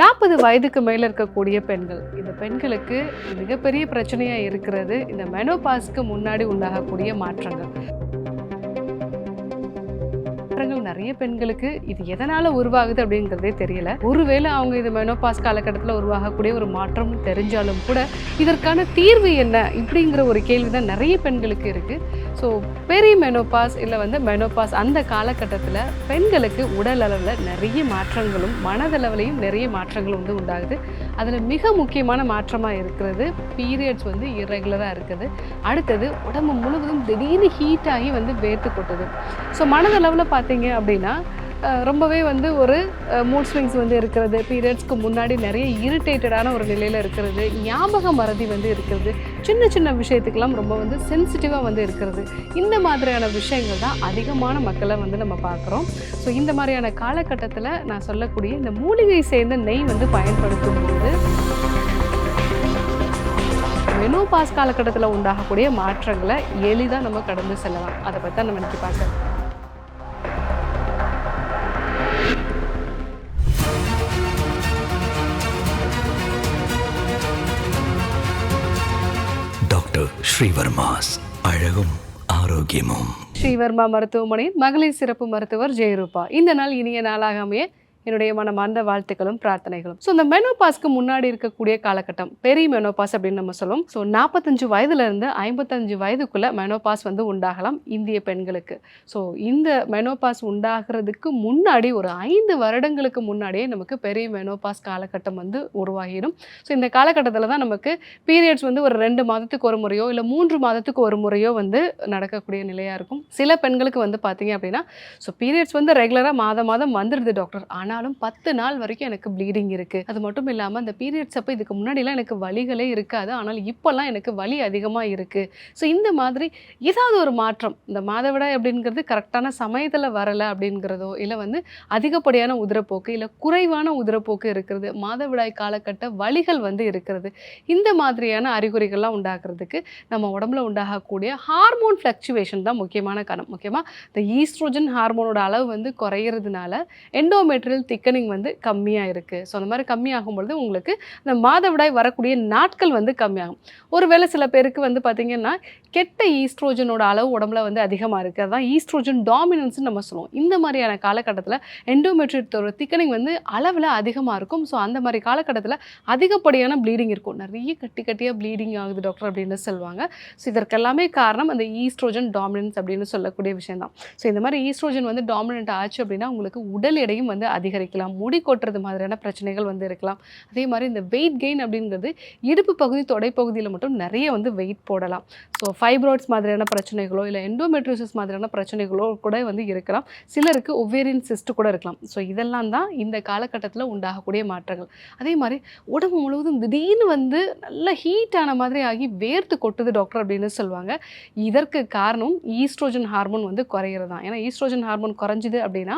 நாற்பது வயதுக்கு மேலே இருக்கக்கூடிய பெண்கள். இந்த பெண்களுக்கு மிகப்பெரிய பிரச்சனையாக இருக்கிறது. இந்த மெனோபாஸ்க்கு முன்னாடி உண்டாகக்கூடிய மாற்றங்கள். மாற்றங்கள் நிறைய பெண்களுக்கு இது எதனால உருவாகுது அப்படிங்கிறதே தெரியல. ஒருவேளை அவங்க இது மெனோபாஸ் காலகட்டத்தில் உருவாகக்கூடிய ஒரு மாற்றம் தெரிஞ்சாலும் கூட இதற்கான தீர்வு என்ன இப்படிங்கிற ஒரு கேள்வி தான் நிறைய பெண்களுக்கு இருக்கு. ஸோ பெரி மெனோபாஸ் இல்லை வந்து மெனோபாஸ் அந்த காலகட்டத்தில் பெண்களுக்கு உடல் அளவில் நிறைய மாற்றங்களும் மனதளவுலையும் நிறைய மாற்றங்களும் வந்து உண்டாகுது. அதில் மிக முக்கியமான மாற்றமாக இருக்கிறது. பீரியட்ஸ் வந்து இரெகுலராக இருக்குது. அடுத்தது உடம்பு முழுவதும் திடீர்னு ஹீட் ஆகி வந்து வேர்த்து கொட்டுது. ஸோ மனதளவில் பார்த்தீங்க அப்படின்னா ரொம்பவே வந்து ஒரு மூட் ஸ்விங்ஸ் வந்து இருக்கிறது. பீரியட்ஸ்க்கு முன்னாடி நிறைய இரிட்டேட்டடான ஒரு நிலையில் இருக்கிறது. ஞாபக மறதி வந்து இருக்கிறது. சின்ன சின்ன விஷயத்துக்கெல்லாம் ரொம்ப வந்து சென்சிட்டிவாக வந்து இருக்கிறது. இந்த மாதிரியான விஷயங்கள் தான் அதிகமான மக்களை வந்து நம்ம பார்க்குறோம். ஸோ இந்த மாதிரியான காலகட்டத்தில் நான் சொல்லக்கூடிய இந்த மூலிகை சேர்ந்த நெய் வந்து பயன்படுத்தும் போது மெனோபாஸ் காலகட்டத்தில் உண்டாகக்கூடிய மாற்றங்களை எளிதாக நம்ம கடந்து செல்லலாம். அதை பற்றி நம்ம இன்னைக்கு பார்க்கலாம் ஸ்ரீவர்மாஸ் அழகும் ஆரோக்கியமும். ஸ்ரீவர்மா மருத்துவமனையின் மகளிர் சிறப்பு மருத்துவர் ஜெயரூபா. இந்த நாள் இனிய நாளாக அமைய என்னுடைய மனமார்ந்த வாழ்த்துக்களும் பிரார்த்தனைகளும். ஸோ இந்த மெனோபாஸ்க்கு முன்னாடி இருக்கக்கூடிய காலகட்டம் பெரிய மெனோபாஸ் அப்படின்னு நம்ம சொல்லுவோம் ஸோ நாற்பத்தஞ்சு வயதுலேருந்து ஐம்பத்தஞ்சு வயதுக்குள்ளே மெனோபாஸ் வந்து உண்டாகலாம் இந்திய பெண்களுக்கு. ஸோ இந்த மெனோபாஸ் உண்டாகிறதுக்கு முன்னாடி ஒரு ஐந்து வருடங்களுக்கு முன்னாடியே நமக்கு பெரிய மெனோபாஸ் காலகட்டம் வந்து உருவாகிடும். ஸோ இந்த காலகட்டத்தில் தான் நமக்கு பீரியட்ஸ் வந்து ஒரு ரெண்டு மாதத்துக்கு ஒரு முறையோ இல்லை மூன்று மாதத்துக்கு ஒரு முறையோ வந்து நடக்கக்கூடிய நிலையாக இருக்கும். சில பெண்களுக்கு வந்து பார்த்தீங்க அப்படின்னா ஸோ பீரியட்ஸ் வந்து ரெகுலராக மாதம் மாதம் வந்துடுது டாக்டர் ஆனால் ஆனாலும் பத்து நாள் வரைக்கும் எனக்கு ப்ளீடிங் இருக்குது அது மட்டும் இல்லாமல் அந்த பீரியட்ஸ் அப்போ இதுக்கு முன்னாடிலாம் எனக்கு வலிகளே இருக்காது. ஆனால் இப்போல்லாம் எனக்கு வலி அதிகமாக இருக்குது ஸோ இந்த மாதிரி ஏதாவது ஒரு மாற்றம் இந்த மாதவிடாய் அப்படிங்கிறது கரெக்டான சமயத்தில் வரலை அப்படிங்கிறதோ இல்லை வந்து அதிகப்படியான உதிரப்போக்கு இல்லை குறைவான உதிரப்போக்கு இருக்கிறது மாதவிடாய் காலகட்ட வலிகள் வந்து இருக்கிறது இந்த மாதிரியான அறிகுறிகள்லாம் உண்டாகிறதுக்கு நம்ம உடம்புல உண்டாகக்கூடிய ஹார்மோன் ஃப்ளக்சுவேஷன் தான் முக்கியமான காரணம். முக்கியமாக இந்த ஈஸ்ட்ரோஜன் ஹார்மோனோட அளவு வந்து குறையிறதுனால எண்டோமெட்ரியல் திக்கனிங் வந்து கம்மியாக இருக்குது ஸோ அந்த மாதிரி கம்மியாகும் பொழுது உங்களுக்கு இந்த மாதவிடாய் வரக்கூடிய நாட்கள் வந்து கம்மியாகும். ஒருவேளை சில பேருக்கு வந்து பார்த்திங்கன்னா கெட்ட ஈஸ்ட்ரோஜனோட அளவு உடம்புல வந்து அதிகமாக இருக்குது அதான் ஈஸ்ட்ரோஜன் டாமினன்ஸ்னு நம்ம சொல்லுவோம். இந்த மாதிரியான காலகட்டத்தில் எண்டோமெட்ரியத்தோட திக்கனிங் வந்து அளவில் அதிகமாக இருக்கும். ஸோ அந்த மாதிரி காலகட்டத்தில் அதிகப்படியான ப்ளீடிங் இருக்கும். நிறைய கட்டி கட்டியாக ப்ளீடிங் ஆகுது டாக்டர் அப்படின்னு சொல்லுவாங்க. ஸோ இதற்கெல்லாமே காரணம் அந்த ஈஸ்ட்ரோஜன் டாமினன்ஸ் அப்படின்னு சொல்லக்கூடிய விஷயம் தான் ஸோ இந்த மாதிரி ஈஸ்ட்ரோஜன் வந்து டாமினன்ட் ஆச்சு அப்படின்னா உங்களுக்கு உடல் எடையும் வந்து அதிகரிக்கலாம் முடி கொட்டுறது மாதிரியான பிரச்சனைகள் வந்து இருக்கலாம். அதே மாதிரி இந்த வெயிட் கெயின் அப்படிங்கிறது இடுப்பு பகுதி தொடைப்பகுதியில் மட்டும் நிறைய வந்து வெயிட் போடலாம். ஸோ ஃபைப்ராய்ட்ஸ் மாதிரியான பிரச்சனைகளோ இல்லை எண்டோமெட்ரிசஸ் மாதிரியான பிரச்சனைகளோ கூட வந்து இருக்கலாம். சிலருக்கு ஒவேரியன் சிஸ்ட் கூட இருக்கலாம். ஸோ இதெல்லாம் தான் இந்த காலகட்டத்தில் உண்டாகக்கூடிய மாற்றங்கள். அதே மாதிரி உடம்பு முழுவதும் திடீர்னு வந்து நல்ல ஹீட் ஆன மாதிரி ஆகி வேர்த்து கொட்டுது டாக்டர் அப்படின்னு சொல்லுவாங்க. இதற்கு காரணம் ஈஸ்ட்ரோஜன் ஹார்மோன் வந்து குறையிறது தான் ஏன்னா ஈஸ்ட்ரோஜன் ஹார்மோன் குறைஞ்சிது அப்படின்னா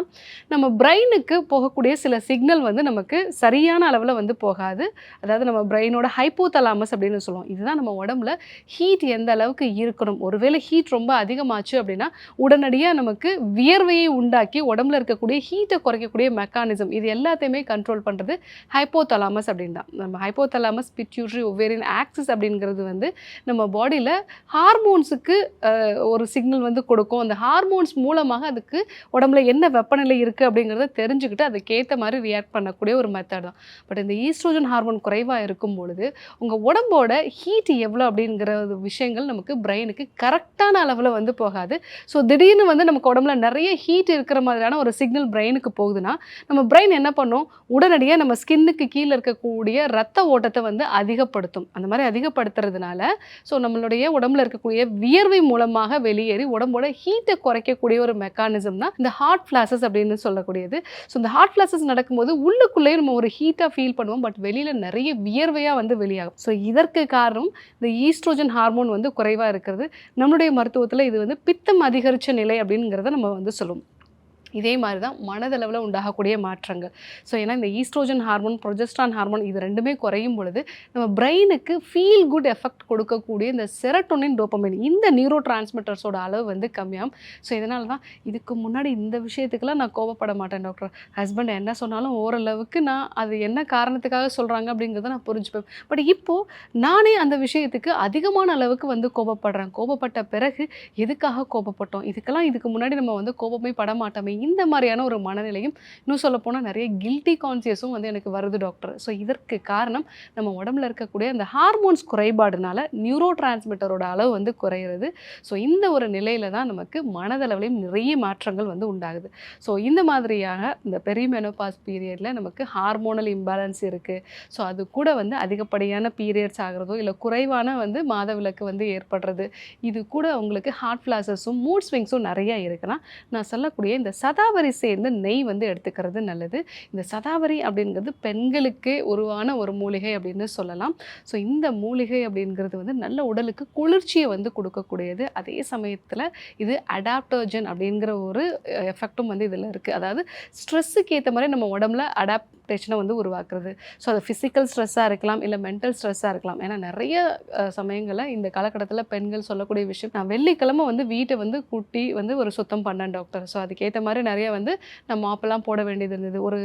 நம்ம பிரெயினுக்கு போகக்கூடிய சில சிக்னல் வந்து நமக்கு சரியான அளவில் வந்து போகாது. அதாவது நம்ம பிரெயினோட ஹைப்போதலாமஸ் அப்படின்னு சொல்லுவோம். இதுதான் நம்ம உடம்புல ஹீட் எந்த அளவுக்கு இருக்கணும்? ஒருவேளை ஹீட் ரொம்ப அதிகமாச்சு அப்படின்னா உடனடியாக நமக்கு வியர்வையை உண்டாக்கி உடம்புல இருக்கக்கூடிய ஹீட்டை குறைக்கக்கூடிய மெக்கானிசம் இது எல்லாத்தையுமே கண்ட்ரோல் பண்ணுறது ஹைப்போதலாமஸ் அப்படின்னு தான். நம்ம ஹைப்போதலாமஸ் பிட்யூட்ரி ஒவேரியன் ஆக்சிஸ் அப்படிங்கிறது வந்து நம்ம பாடியில் ஹார்மோன்ஸுக்கு ஒரு சிக்னல் வந்து கொடுக்கும். அந்த ஹார்மோன்ஸ் மூலமாக அதுக்கு உடம்புல என்ன வெப்பநிலை இருக்குது அப்படிங்கிறத தெரிஞ்சுக்கிட்டு அதுக்கேற்ற மாதிரி ரியாக்ட் பண்ணக்கூடிய ஒரு மெத்தட் தான். பட் இந்த ஈஸ்ட்ரோஜன் ஹார்மோன் குறைவாக இருக்கும் பொழுது உங்கள் உடம்போட ஹீட் எவ்வளோ அப்படிங்கிற ஒரு விஷயங்கள் நமக்கு பிரெயினுக்கு கரெக்டான அளவில் வந்து போகாது. ஸோ திடீர்னு வந்து நமக்கு உடம்புல நிறைய ஹீட் இருக்கிற மாதிரியான ஒரு சிக்னல் பிரெயினுக்கு போகுதுன்னா நம்ம பிரெயின் என்ன பண்ணும்? உடனடியாக நம்ம ஸ்கின்னுக்கு கீழே இருக்கக்கூடிய ரத்த ஓட்டத்தை வந்து அதிகப்படுத்தும். அந்த மாதிரி அதிகப்படுத்துறதுனால ஸோ நம்மளுடைய உடம்புல இருக்கக்கூடிய வியர்வை மூலமாக வெளியேறி உடம்போட ஹீட்டை குறைக்கக்கூடிய ஒரு மெக்கானிசம் தான் இந்த ஹார்ட் ஃப்ளாசஸ் அப்படின்னு சொல்லக்கூடியது. ஸோ இந்த ஹார்ட் ஃப்ளஸஸ் நடக்கும்போது உள்ளுக்குள்ளேயே நம்ம ஒரு ஹீட்டாக ஃபீல் பண்ணுவோம். பட் வெளியில் நிறைய வியர்வையாக வந்து வெளியாகும். ஸோ இதற்கு காரணம் இந்த ஈஸ்ட்ரோஜன் ஹார்மோன் வந்து குறைவாக இருக்கிறது. நம்மளுடைய மருத்துவத்தில் இது வந்து பித்தம் அதிகரித்த நிலை அப்படிங்கிறத நம்ம வந்து சொல்லுவோம். இதே மாதிரி தான் மனதளவில் உண்டாகக்கூடிய மாற்றங்கள். ஸோ ஏன்னா இந்த ஈஸ்ட்ரோஜன் ஹார்மோன் ப்ரொஜெஸ்ட்ரான் ஹார்மோன் இது ரெண்டுமே குறையும் பொழுது நம்ம பிரெயினுக்கு ஃபீல் குட் எஃபெக்ட் கொடுக்கக்கூடிய இந்த செரட்டோனின் டோப்பமைன் இந்த நியூரோ டிரான்ஸ்மிட்டர்ஸோட அளவு வந்து கம்மியாகும். ஸோ இதனால தான் இதுக்கு முன்னாடி இந்த விஷயத்துக்கெல்லாம் நான் கோபப்பட மாட்டேன் டாக்டர் ஹஸ்பண்ட் என்ன சொன்னாலும் ஓரளவுக்கு நான் அது என்ன காரணத்துக்காக சொல்கிறாங்க அப்படிங்கிறத நான் புரிஞ்சுப்பேன். பட் இப்போது நானே அந்த விஷயத்துக்கு அதிகமான அளவுக்கு வந்து கோபப்படுறேன் கோபப்பட்ட பிறகு எதுக்காக கோபப்பட்டோம் இதுக்கெல்லாம் இதுக்கு முன்னாடி நம்ம வந்து கோபமே பட மாட்டோமே. இந்த மாதிரியான ஒரு மனநிலையும் இன்னும் சொல்லப்போனால் நிறைய கில்ட்டி கான்சியஸும் வந்து எனக்கு வருது டாக்டர் ஸோ இதற்கு காரணம் நம்ம உடம்புல இருக்கக்கூடிய அந்த ஹார்மோன்ஸ் குறைபாடுனால நியூரோ டிரான்ஸ்மிட்டரோட அளவு வந்து குறையிறது. ஸோ இந்த ஒரு நிலையில தான் நமக்கு மனதளவிலையும் நிறைய மாற்றங்கள் வந்து உண்டாகுது. ஸோ இந்த மாதிரியாக இந்த பெரிமெனோபாஸ் பீரியடில் நமக்கு ஹார்மோனல் இம்பேலன்ஸ் இருக்குது ஸோ அது கூட வந்து அதிகப்படியான பீரியட்ஸ் ஆகிறதோ இல்லை குறைவான வந்து மாதவிலக்கு வந்து ஏற்படுறது இது கூட உங்களுக்கு ஹார்ட் ஃப்ளாசஸும் மூட் ஸ்விங்ஸும் நிறையா இருக்குன்னா நான் சொல்லக்கூடிய இந்த சத் சதாவரி சேர்ந்து நெய் வந்து எடுத்துக்கிறது நல்லது. இந்த சதாவரி அப்படிங்கிறது பெண்களுக்கே உருவான ஒரு மூலிகை அப்படின்னு சொல்லலாம். ஸோ இந்த மூலிகை அப்படிங்கிறது வந்து நல்ல உடலுக்கு குளிர்ச்சியை வந்து கொடுக்கக்கூடியது. அதே சமயத்தில் இது அடாப்டோஜன் அப்படிங்கிற ஒரு எஃபெக்டும் வந்து இதில் இருக்குது அதாவது ஸ்ட்ரெஸ்ஸுக்கு ஏற்ற மாதிரி நம்ம உடம்புல அடாப்ட் எக்ஸ்பெக்டேஷனை வந்து உருவாக்குறது. ஸோ அது ஃபிசிக்கல் ஸ்ட்ரெஸ்ஸாக இருக்கலாம் இல்லை மென்டல் ஸ்ட்ரெஸ்ஸாக இருக்கலாம். ஏன்னா நிறைய சமயங்களில் இந்த காலகட்டத்தில் பெண்கள் சொல்லக்கூடிய விஷயம் நான் வெள்ளிக்கிழமை வந்து வீட்டை வந்து கூட்டி வந்து ஒரு சுத்தம் பண்ணேன் டாக்டர் ஸோ அதுக்கேற்ற மாதிரி நிறைய வந்து நான் மாப்பெல்லாம் போட வேண்டியது இருந்தது. ஒரு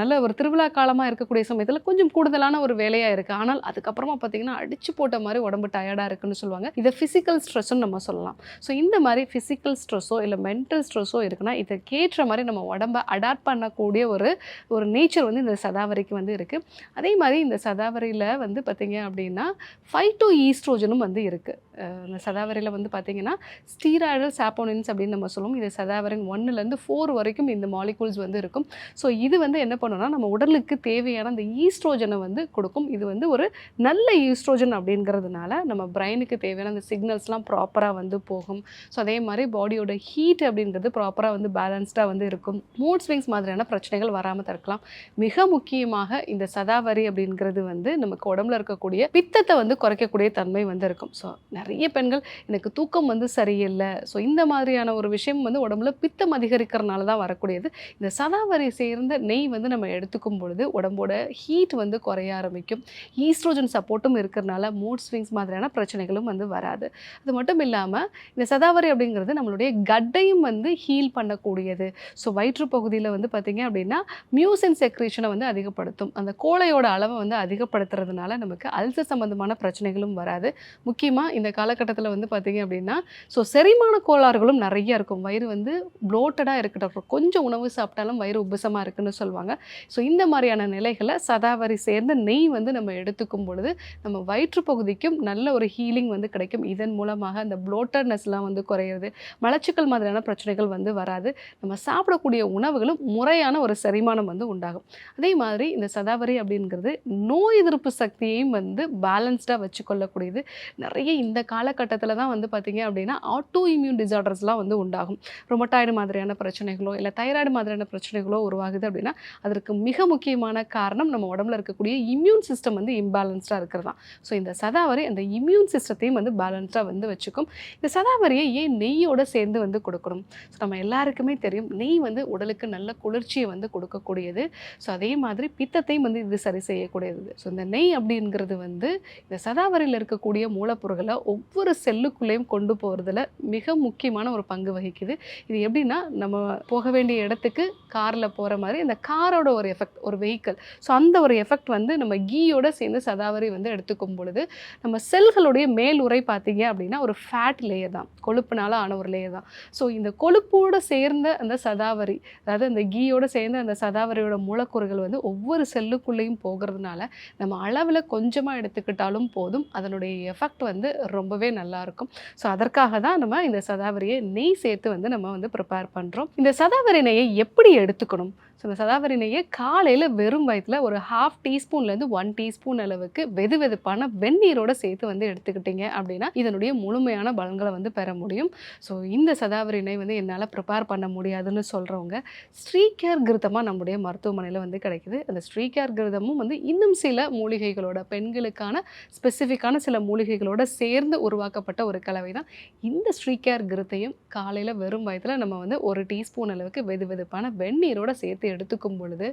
நல்ல ஒரு திருவிழா காலமாக இருக்கக்கூடிய சமயத்தில் கொஞ்சம் கூடுதலான ஒரு வேலையாக இருக்குது ஆனால் அதுக்கப்புறமா பார்த்தீங்கன்னா அடிச்சு போட்ட மாதிரி உடம்பு டயர்டாக இருக்குன்னு சொல்லுவாங்க. இதை ஃபிசிக்கல் ஸ்ட்ரெஸ்ஸும் நம்ம சொல்லலாம். ஸோ இந்த மாதிரி ஃபிசிக்கல் ஸ்ட்ரெஸ்ஸோ இல்லை மென்டல் ஸ்ட்ரெஸ்ஸோ இருக்குன்னா இதுக்கேற்ற மாதிரி நம்ம உடம்பை அடாப்ட் பண்ணக்கூடிய ஒரு ஒரு நேச்சர் வந்து இந்த சதாவரிக்கு வந்து இருக்குது அதே மாதிரி இந்த சதாவரையில் வந்து பார்த்தீங்க அப்படின்னா ஃபைட்டோ ஈஸ்ட்ரோஜனும் வந்து இருக்குது இந்த சதாவரையில் வந்து பார்த்தீங்கன்னா ஸ்டீராய்டல் சாப்போனின்ஸ் அப்படின்னு நம்ம சொல்லுவோம். இது சதாவரின் ஒன்றுலேருந்து ஃபோர் வரைக்கும் இந்த மாலிகூல்ஸ் வந்து இருக்கும். ஸோ இது வந்து என்ன பண்ணுன்னா நம்ம உடலுக்கு தேவையான அந்த ஈஸ்ட்ரோஜனை வந்து கொடுக்கும். இது வந்து ஒரு நல்ல ஈஸ்ட்ரோஜன் அப்படிங்கிறதுனால நம்ம பிரெயினுக்கு தேவையான அந்த சிக்னல்ஸ்லாம் ப்ராப்பராக வந்து போகும். ஸோ அதே மாதிரி பாடியோட ஹீட் அப்படின்றது ப்ராப்பராக வந்து பேலன்ஸ்டாக வந்து இருக்கும். மூட் ஸ்விங்ஸ் மாதிரியான பிரச்சனைகள் வராமல் தடுக்கலாம். மிக முக்கியமாக இந்த சதாவரி அப்படிங்கிறது வந்து நமக்கு உடம்புல இருக்கக்கூடிய பித்தத்தை வந்து குறைக்கக்கூடிய தன்மை வந்து இருக்கும். ஸோ நிறைய பெண்கள் எனக்கு தூக்கம் வந்து சரியில்லை. ஸோ இந்த மாதிரியான ஒரு விஷயம் வந்து உடம்புல பித்தம் அதிகரிக்கிறனால தான் வரக்கூடியது. இந்த சதாவரி சேர்ந்த நெய் வந்து நம்ம எடுத்துக்கும் பொழுது உடம்போட ஹீட் வந்து குறைய ஆரம்பிக்கும். ஈஸ்ட்ரோஜன் சப்போர்ட்டும் இருக்கிறனால மூட் ஸ்விங்ஸ் மாதிரியான பிரச்சனைகளும் வந்து வராது. அது மட்டும் இல்லாமல் இந்த சதாவரி அப்படிங்கிறது நம்மளுடைய கட்டையும் வந்து ஹீல் பண்ணக்கூடியது. ஸோ வயிற்று பகுதியில் வந்து பார்த்திங்க அப்படின்னா மியூசின் செக்ரேஷனை வந்து அதிகப்படுத்தும். அந்த கோழையோட அளவை வந்து அதிகப்படுத்துறதுனால நமக்கு அல்சர் சம்மந்தமான பிரச்சனைகளும் வராது. முக்கியமாக இந்த காலகட்டத்தில் வந்து பார்த்திங்க அப்படின்னா ஸோ செரிமான கோளாறுகளும் நிறைய இருக்கும். வயிறு வந்து ப்ளோட்டடாக இருக்கட்டும் கொஞ்சம் உணவு சாப்பிட்டாலும் வயிறு உபசமாக இருக்குன்னு சொல்லுவாங்க. ஸோ இந்த மாதிரியான நிலைகளை சதாவரி சேர்ந்த நெய் வந்து நம்ம எடுத்துக்கும் பொழுது நம்ம வயிற்று பகுதிக்கும் நல்ல ஒரு ஹீலிங் வந்து கிடைக்கும். இதன் மூலமாக அந்த ப்ளோட்டர்னஸ்லாம் வந்து குறையிறது. மலச்சிக்கல் மாதிரியான பிரச்சனைகள் வந்து வராது. நம்ம சாப்பிடக்கூடிய உணவுகளும் முறையான ஒரு செரிமானம் வந்து உண்டாகும். அதே மாதிரி இந்த சதாவரி அப்படிங்கிறது நோய் எதிர்ப்பு சக்தியையும் வந்து பேலன்ஸ்டாக வச்சுக்கொள்ளக்கூடியது. நிறைய இந்த காலகட்டத்தில் தான் வந்து பார்த்திங்க அப்படின்னா ஆட்டோ இம்யூன் டிசார்டர்ஸ்லாம் வந்து உண்டாகும். ரொமட்டாய்டு மாதிரியான பிரச்சனைகளோ இல்லை தைராய்டு மாதிரியான பிரச்சனைகளோ உருவாகுது அப்படின்னா அதற்கு மிக முக்கியமான காரணம் நம்ம உடம்புல இருக்கக்கூடிய இம்யூன் சிஸ்டம் வந்து இம்பேலன்ஸ்டாக இருக்கிறது. தான் ஸோ இந்த சதாவரி அந்த இம்யூன் சிஸ்டத்தையும் வந்து பேலன்ஸ்டாக வந்து வச்சுக்கும். இந்த சதாவரியை ஏன் நெய்யோடு சேர்ந்து வந்து கொடுக்கணும்? ஸோ நம்ம எல்லாருக்குமே தெரியும் நெய் வந்து உடலுக்கு நல்ல குளிர்ச்சியை வந்து கொடுக்கக்கூடியது. ஸோ அதே மாதிரி பித்தத்தையும் வந்து இது சரி செய்யக்கூடியது. ஸோ இந்த நெய் அப்படிங்கிறது வந்து இந்த சதாவரியில் இருக்கக்கூடிய மூலப்பொருட்களை ஒவ்வொரு செல்லுக்குள்ளேயும் கொண்டு போகிறதுல மிக முக்கியமான ஒரு பங்கு வகிக்குது. இது எப்படின்னா நம்ம போக வேண்டிய இடத்துக்கு காரில் போகிற மாதிரி அந்த காரோட ஒரு எஃபெக்ட் ஒரு வெஹிக்கிள். ஸோ அந்த ஒரு எஃபெக்ட் வந்து நம்ம கீயோட சேர்ந்து சதாவரி வந்து எடுத்துக்கும் பொழுது நம்ம செல்களுடைய மேல் உரை பார்த்தீங்க அப்படின்னா ஒரு ஃபேட் லேயர் தான். கொழுப்புனால ஆன ஒரு லேயர் தான். ஸோ இந்த கொழுப்போடு சேர்ந்த அந்த சதாவரி அதாவது அந்த கீயோட சேர்ந்த அந்த சதாவரியோட மூலக்கூறுகள் வந்து ஒவ்வொரு செல்லுக்குள்ளேயும் போகிறதுனால நம்ம அளவில் கொஞ்சமாக எடுத்துக்கிட்டாலும் போதும். அதனுடைய எஃபெக்ட் வந்து ரொம்பவே நல்லா இருக்கும். ஸோ அதற்காக தான் நம்ம இந்த சதாவரியை நெய் சேர்த்து வந்து நம்ம வந்து ப்ரிப்பேர் பண்ணுறோம் இந்த சதாவரி நெய்யை எப்படி எடுத்துக்கணும்? ஸோ இந்த சதாவரி நெய்யை காலையில் வெறும் வயிற்றில் ஒரு ஹாஃப் டீஸ்பூன்லேருந்து ஒன் டீஸ்பூன் அளவுக்கு வெது வெதுப்பான வெந்நீரோட சேர்த்து வந்து எடுத்துக்கிட்டீங்க அப்படின்னா இதனுடைய முழுமையான பலன்களை வந்து பெற முடியும். ஸோ இந்த சதாவரி நெய் வந்து என்னால் ப்ரிப்பேர் பண்ண முடியாதுன்னு சொல்கிறவங்க ஸ்ரீகேர் கிருதமாக நம்முடைய மருத்துவமனையில் வந்து கிடைக்குது. அந்த ஸ்ரீகேர் கிருதமும் வந்து இன்னும் சில மூலிகைகளோட பெண்களுக்கான ஸ்பெசிஃபிக்கான சில மூலிகைகளோட சேர்ந்து உருவாக்கப்பட்ட ஒரு கலவை தான். இந்த ஸ்ரீகேர் கிருத்தையும் காலையில் வெறும் வயதில் நம்ம வந்து ஒரு டீஸ்பூன் அளவுக்கு வெது வெதுப்பான வெந்நீரோட சேர்த்து எடுத்துக்கும் பொழுது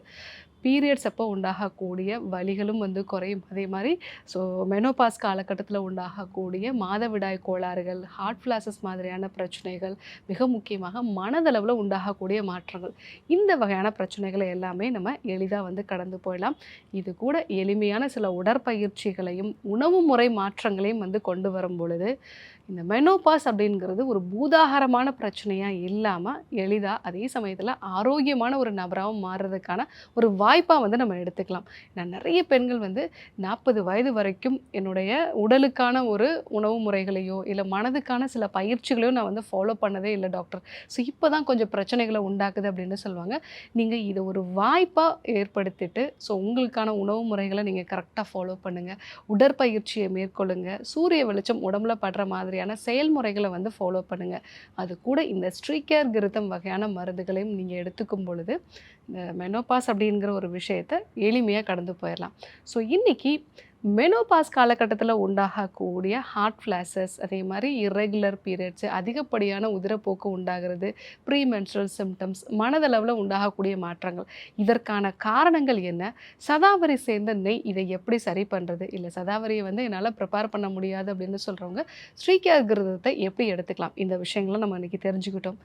பீரியட்ஸ் அப்போ உண்டாகக்கூடிய வலிகளும் வந்து குறையும். அதே மாதிரி ஸோ மெனோபாஸ் காலகட்டத்தில் உண்டாகக்கூடிய மாதவிடாய் கோளாறுகள் ஹார்ட் ஃப்ளாசஸ் மாதிரியான பிரச்சனைகள் மிக முக்கியமாக மனதளவில் உண்டாகக்கூடிய மாற்றங்கள். இந்த வகையான பிரச்சனைகளை எல்லாமே நம்ம எளிதாக வந்து கடந்து போயிடலாம். இது கூட எளிமையான சில உடற்பயிற்சிகளையும் உணவு முறை மாற்றங்களையும் வந்து கொண்டு வரும் பொழுது இந்த மெனோபாஸ் அப்படிங்கிறது ஒரு பூதாகாரமான பிரச்சனையாக இல்லாமல் எளிதாக அதே சமயத்தில் ஆரோக்கியமான ஒரு நபராகவும் மாறுறதுக்கான ஒரு வாய்ப்பாக வந்து நம்ம எடுத்துக்கலாம். நான் நிறைய பெண்கள் வந்து நாற்பது வயது வரைக்கும் என்னுடைய உடலுக்கான ஒரு உணவு முறைகளையோ இல்லை மனதுக்கான சில பயிற்சிகளையோ நான் வந்து ஃபாலோ பண்ணதே இல்லை டாக்டர் ஸோ இப்போ தான் கொஞ்சம் பிரச்சனைகளை உண்டாக்குது அப்படின்னு சொல்லுவாங்க. நீங்கள் இதை ஒரு வாய்ப்பாக ஏற்படுத்திட்டு ஸோ உங்களுக்கான உணவு முறைகளை நீங்கள் கரெக்டாக ஃபாலோ பண்ணுங்கள் உடற்பயிற்சியை மேற்கொள்ளுங்க. சூரிய வெளிச்சம் உடம்புல படுற மாதிரியான செயல்முறைகளை வந்து ஃபாலோ பண்ணுங்கள் அது கூட இந்த ஸ்ட்ரீகேர் கிருத்தம் வகையான மருந்துகளையும் நீங்கள் எடுத்துக்கும் பொழுது இந்த மெனோபாஸ் அப்படிங்கிற ஒரு விஷயத்தை எளிமையாக கடந்து போயிடலாம். ஸோ இன்றைக்கி மெனோபாஸ் காலகட்டத்தில் உண்டாகக்கூடிய ஹார்ட் ஃப்ளாஷஸ் அதே மாதிரி இரெகுலர் பீரியட்ஸு அதிகப்படியான உதிரப்போக்கு உண்டாகிறது ப்ரீமென்ஸ்ட்ரல் சிம்டம்ஸ் மனதளவில் உண்டாகக்கூடிய மாற்றங்கள். இதற்கான காரணங்கள் என்ன? சதாவரி சேர்ந்த நெய் இதை எப்படி சரி பண்ணுறது இல்லை சதாவரியை வந்து என்னால் ப்ரிப்பேர் பண்ண முடியாது அப்படின்னு சொல்கிறவங்க ஸ்ரீகாகிருதத்தை எப்படி எடுத்துக்கலாம்? இந்த விஷயங்களை நம்ம இன்றைக்கி தெரிஞ்சுக்கிட்டோம்.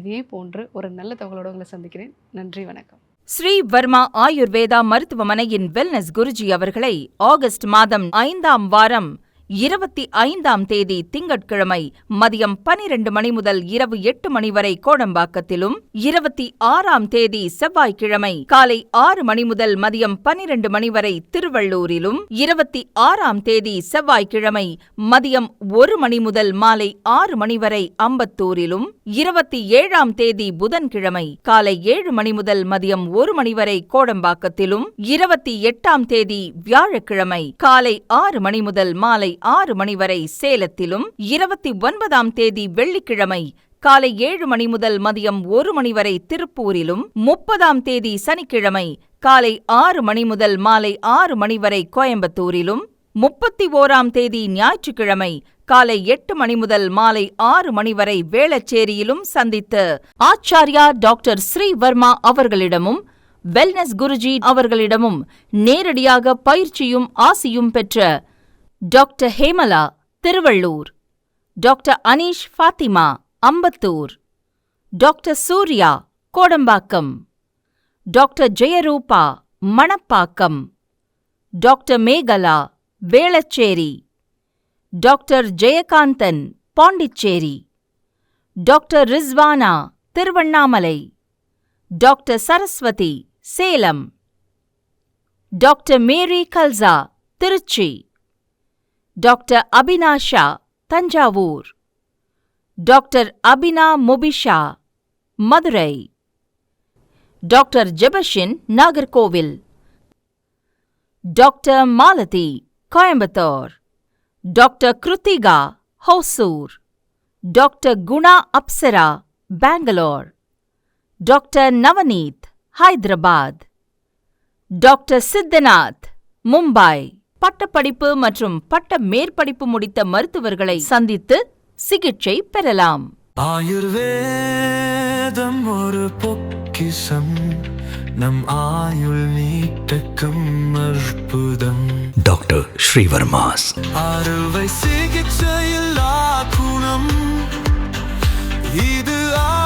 இதே போன்று ஒரு நல்ல தகவலோடு உங்களை சந்திக்கிறேன். நன்றி வணக்கம். ஸ்ரீ வர்மா ஆயுர்வேதா மருத்துவமனையின் வெல்னஸ் குருஜி அவர்களை ஆகஸ்ட் மாதம் ஐந்தாம் வாரம் இருபத்தி ஐந்தாம் தேதி திங்கட்கிழமை மதியம் பனிரெண்டு மணி முதல் இரவு எட்டு மணி வரை கோடம்பாக்கத்திலும் இருபத்தி ஆறாம் தேதி செவ்வாய்க்கிழமை காலை ஆறு மணி முதல் மதியம் பனிரெண்டு மணி வரை திருவள்ளூரிலும் இருபத்தி ஆறாம் தேதி செவ்வாய்க்கிழமை மதியம் ஒரு மணி முதல் மாலை ஆறு மணி வரை அம்பத்தூரிலும் இருபத்தி ஏழாம் தேதி புதன்கிழமை காலை ஏழு மணி முதல் மதியம் ஒரு மணி வரை கோடம்பாக்கத்திலும் இருபத்தி எட்டாம் தேதி வியாழக்கிழமை காலை ஆறு மணி முதல் மாலை ஆறு மணி வரை சேலத்திலும் இருபத்தி ஒன்பதாம் தேதி வெள்ளிக்கிழமை காலை ஏழு மணி முதல் மதியம் ஒரு மணி வரை திருப்பூரிலும் முப்பதாம் தேதி சனிக்கிழமை காலை ஆறு மணி முதல் மாலை ஆறு மணி வரை கோயம்புத்தூரிலும் முப்பத்தி ஓராம் தேதி ஞாயிற்றுக்கிழமை காலை எட்டு மணி முதல் மாலை ஆறு மணி வரை வேளச்சேரியிலும் சந்தித்து ஆச்சாரியா டாக்டர் ஸ்ரீவர்மா அவர்களிடமும் வெல்னஸ் குருஜி அவர்களிடமும் நேரடியாக பயிற்சியும் ஆசியும் பெற்ற doctor Hemala Tiruvallur. Doctor Aneesh Fathima Ambattur. Doctor Surya Kodambakkam. Doctor Jayarupa Manappakkam. Doctor Megala Velachery. Doctor Jayakanthan Pondicherry. Doctor Rizwana Tiruvannamalai. Doctor Saraswathi Salem. Doctor Mary Kalsa Trichy. doctor Abinasha Thanjavur doctor Abina Mobisha Madurai doctor Jebashin Nagercoil doctor Malathi Coimbatore doctor Kiruthika Hosur doctor Guna Apsara Bangalore doctor Navaneeth Hyderabad doctor Siddhanath Mumbai பட்டப்படிப்பு மற்றும் பட்ட மேற்படிப்பு முடித்த மருத்துவர்களை சந்தித்து சிகிச்சை பெறலாம். ஆயுர்வேதம் ஒரு பொக்கிஷம். நம் ஆயுள் நீட்டக்கும் அற்புதம். டாக்டர் ஸ்ரீவர்மாஸ். அறுவை சிகிச்சையில்லா குணம். இது ஆயுட்கால